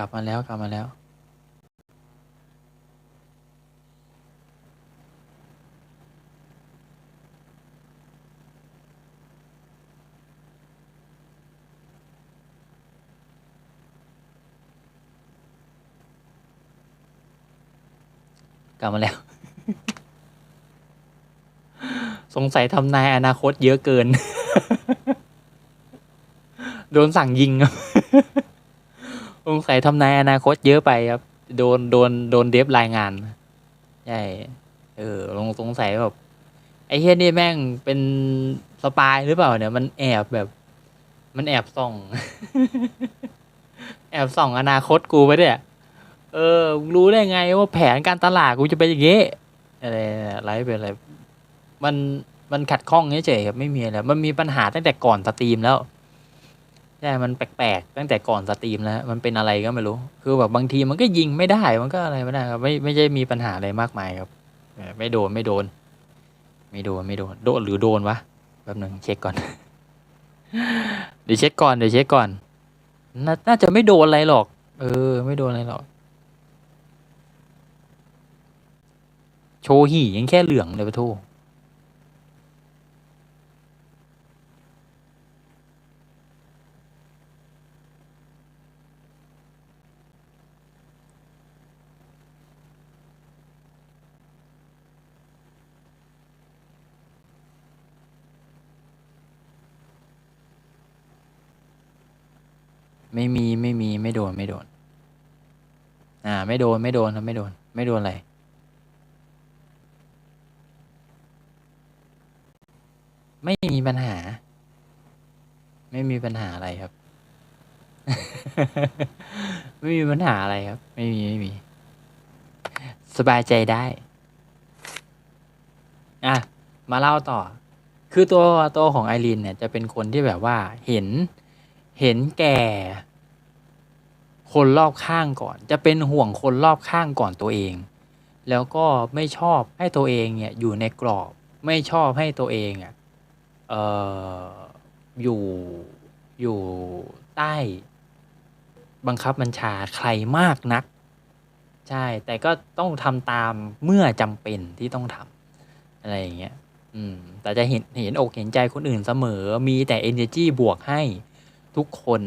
ลับมาแล้วกลับมาแล้ว กลับมาแล้ว สงสัยทำนายอนาคตเยอะเกิน โดนสั่งยิงครับ งสัยทำนายอนาคตเยอะไปครับ โดนโดนโดนเดฟรายงานใช่เออลงสงสัยแบบไอ้เฮียนี่แม่งเป็นสปายหรือเปล่าเนี่ยมันแอบแบบ มันแอบส่อง แอบส่องอนาคตกูไปเนี่ยเออ รู้ได้ไงว่าแผนการตลาดกูจะเป็นอย่างงี้อะไรอะไรเป็นอะไรมันมันขัดข้องเฉยๆครับไม่มีอะไรมันมีปัญหาตั้งแต่ก่อนสตรีมแล้ว ใช่มันแปลกๆตั้งแต่ก่อนสตรีมแล้วมันเป็นอะไรก็ไม่รู้ คือแบบบางทีมันก็ยิงไม่ได้มันก็อะไรไม่ได้ครับไม่ไม่ใช่มีปัญหาอะไรมากมายครับไม่โดนไม่โดน ไม่โดนไม่โดนโดนหรือโดนวะแป๊บหนึ่งเช็คก่อน เดี๋ยวเช็คก่อนเดี๋ยวเช็คก่อนนน่าจะไม่โดนอะไรหรอก เออ ไม่โดนอะไรหรอก โชหียังแค่เหลืองเลยปะทู ไม่มีไม่มีไม่โดนไม่โดน อ่า ไม่โดนไม่โดนครับไม่โดน ไม่โดนอะไรไม่มีปัญหา ไม่มีปัญหาอะไรครับ ไม่มีปัญหาอะไรครับ ไม่มีไม่มี สบายใจได้ อะ มาเล่าต่อ คือตัวตัวของไอรีนเนี่ย จะเป็นคนที่แบบว่าเห็นเห็นแก่ คนรอบข้างก่อน จะเป็นห่วงคนรอบข้างก่อนตัวเอง แล้วก็ไม่ชอบให้ตัวเองเนี่ยอยู่ในกรอบ ไม่ชอบให้ตัวเองอะเอ่ออยู่อยู่ใต้ บังคับบัญชาใครมากนัก ใช่ แต่ก็ต้องทำตามเมื่อจำเป็นที่ต้องทำอะไรอย่างเงี้ยอืมแต่จะเห็นเห็นอกเห็นใจคนอื่นเสมอ มีแต่ energy บวกให้ทุกคน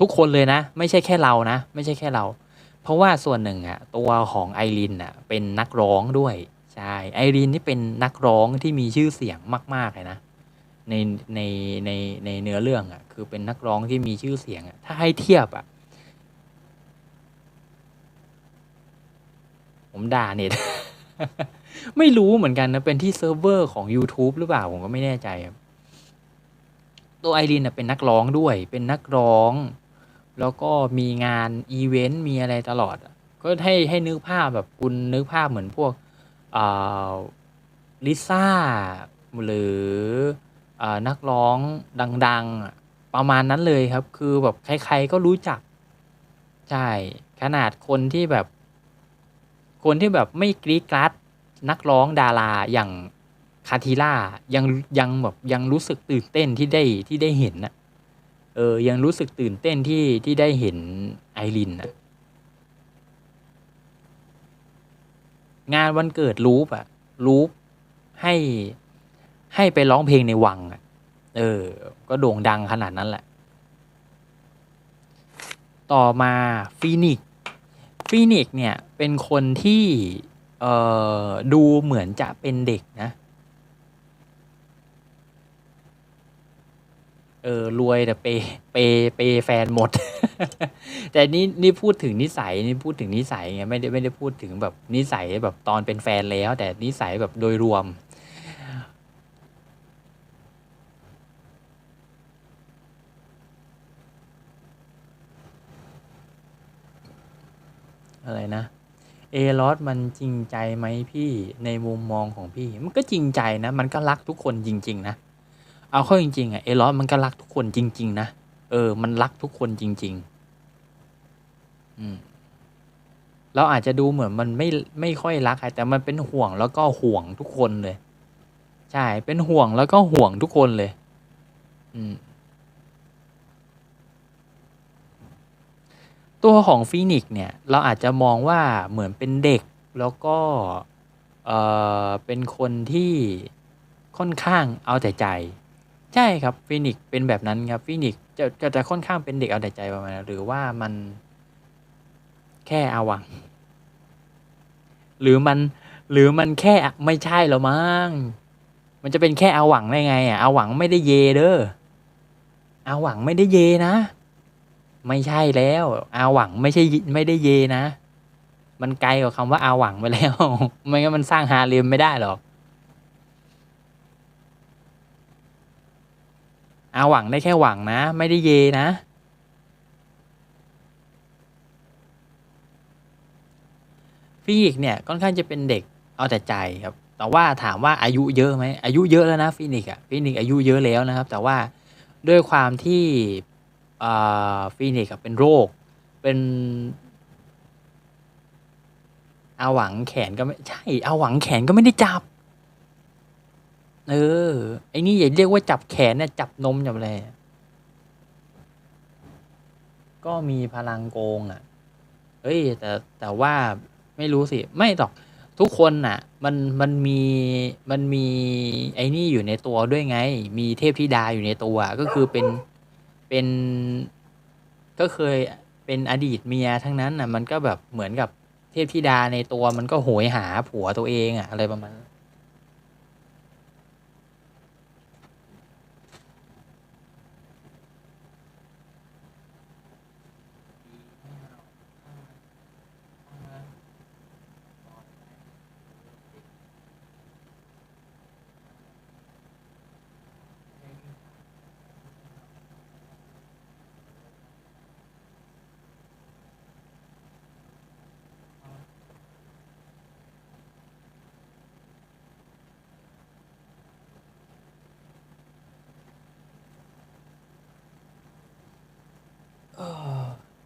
ทุกคนเลยนะ ไม่ใช่แค่เรานะ ไม่ใช่แค่เรา เพราะว่าส่วนหนึ่งอะตัวของไอรินอะเป็นนักร้องด้วยใช่ไอรินนี่เป็นนักร้องที่มีชื่อเสียงมาก ๆ เลยนะในในในในเนื้อเรื่องอะคือเป็นนักร้องที่มีชื่อเสียงอะถ้าให้เทียบอะผมด่าเน็ตไม่รู้เหมือนกันนะ เป็นที่เซิร์ฟเวอร์ของ YouTube หรือเปล่า ผมก็ไม่แน่ใจครับ ตัวไอรินนะเป็นนักร้องด้วย เป็นนักร้อง แล้วก็มีงานอีเวนต์มีอะไรตลอด ก็ให้ให้นึกภาพแบบคุณนึกภาพเหมือนพวกอ่าลิซ่าหรืออานักร้องดัง ๆ ประมาณนั้นเลยครับ คือแบบใคร ๆ ก็รู้จัก ใช่ ขนาดคนที่แบบ คนที่แบบไม่กรี๊ดกราดนักร้องดาราอย่างคาทิล่ายังยังแบบยังรู้สึกตื่นเต้นที่ได้ที่ได้เห็นนะ เออยังรู้สึกตื่นเต้นที่ที่ได้เห็นไอรินน่ะงานวันเกิดรูปอะรูปให้ให้ไปร้องเพลงในวังอะเออ ก็โด่งดังขนาดนั้นแหละ ต่อมาฟีนิกฟีนิกเนี่ยเป็นคนที่เอ่อดูเหมือนจะเป็นเด็กนะ เออรวยแต่เปเปเปแฟนหมด แต่นี่นี่พูดถึงนิสัยนี่พูดถึงนิสัยไงไม่ได้ไม่ได้พูดถึงแบบนิสัยแบบตอนเป็นแฟนแล้ว แต่นิสัยแบบโดยรวม อะไรนะเอลอสมันจริงใจไหมพี่ในมุมมองของพี่ มันก็จริงใจนะ มันก็รักทุกคนจริง ๆ นะ เอาเข้าจริงๆอะเอลอสมันก็รักทุกคนจริง ๆ นะ เออ มันรักทุกคนจริง ๆ อืมเราอาจจะดูเหมือนมันไม่ไม่ค่อยรักใครแต่มันเป็นห่วงแล้วก็ห่วงทุกคนเลย ใช่ เป็นห่วงแล้วก็ห่วงทุกคนเลย อืม ตัวของฟีนิกซ์เนี่ย เราอาจจะมองว่าเหมือนเป็นเด็กแล้วก็เอ่อเป็นคนที่ค่อนข้างเอาแต่ใจ ใช่ครับฟีนิกซ์เป็นแบบนั้นครับฟีนิกซ์จะจะจะค่อนข้างเป็นเด็กเอาแต่ใจประมาณนั้นหรือว่ามันแค่อาวัง หรือมัน หรือมันแค่ไม่ใช่หรอมั้งมันจะเป็นแค่อาหวังได้ไงอะอาหวังไม่ได้เยเด้ออาหวังไม่ได้เยนะ ไม่ใช่แล้วอาหวังไม่ใช่ไม่ได้เยนะ มันไกลกว่าคำว่าอาหวังไปแล้ว ไม่งั้นมันสร้างฮาเลมไม่ได้หรอก อาหวังได้แค่หวังนะ ไม่ได้เยนะฟีนิกซ์เนี่ยค่อนข้างจะเป็นเด็กเอาแต่ใจครับ แต่ว่าถามว่าอายุเยอะไหมอายุเยอะแล้วนะฟีนิกซ์อะฟีนิกซ์อายุเยอะแล้วนะครับ แต่ว่าด้วยความที่ฟีนิกซ์เป็นโรค เป็นอาหวังแขนก็ไม่ใช่อาหวังแขนก็ไม่ได้จับ เออ ไอ้นี่อย่าเรียกว่าจับแขนเนี่ยจับนมจับอะไรก็มีพลังโกงอะเอ้ย แต่แต่ว่าไม่รู้สิ ไม่หรอก ทุกคนน่ะ มันมันมีมันมีไอ้นี่อยู่ในตัวด้วยไง มีเทพธิดาอยู่ในตัวก็คือเป็นเป็นก็เคยเป็นอดีตเมียทั้งนั้นน่ะ มันก็แบบเหมือนกับเทพธิดาในตัวมันก็โหยหาผัวตัวเองอะ อะไรประมาณนั้น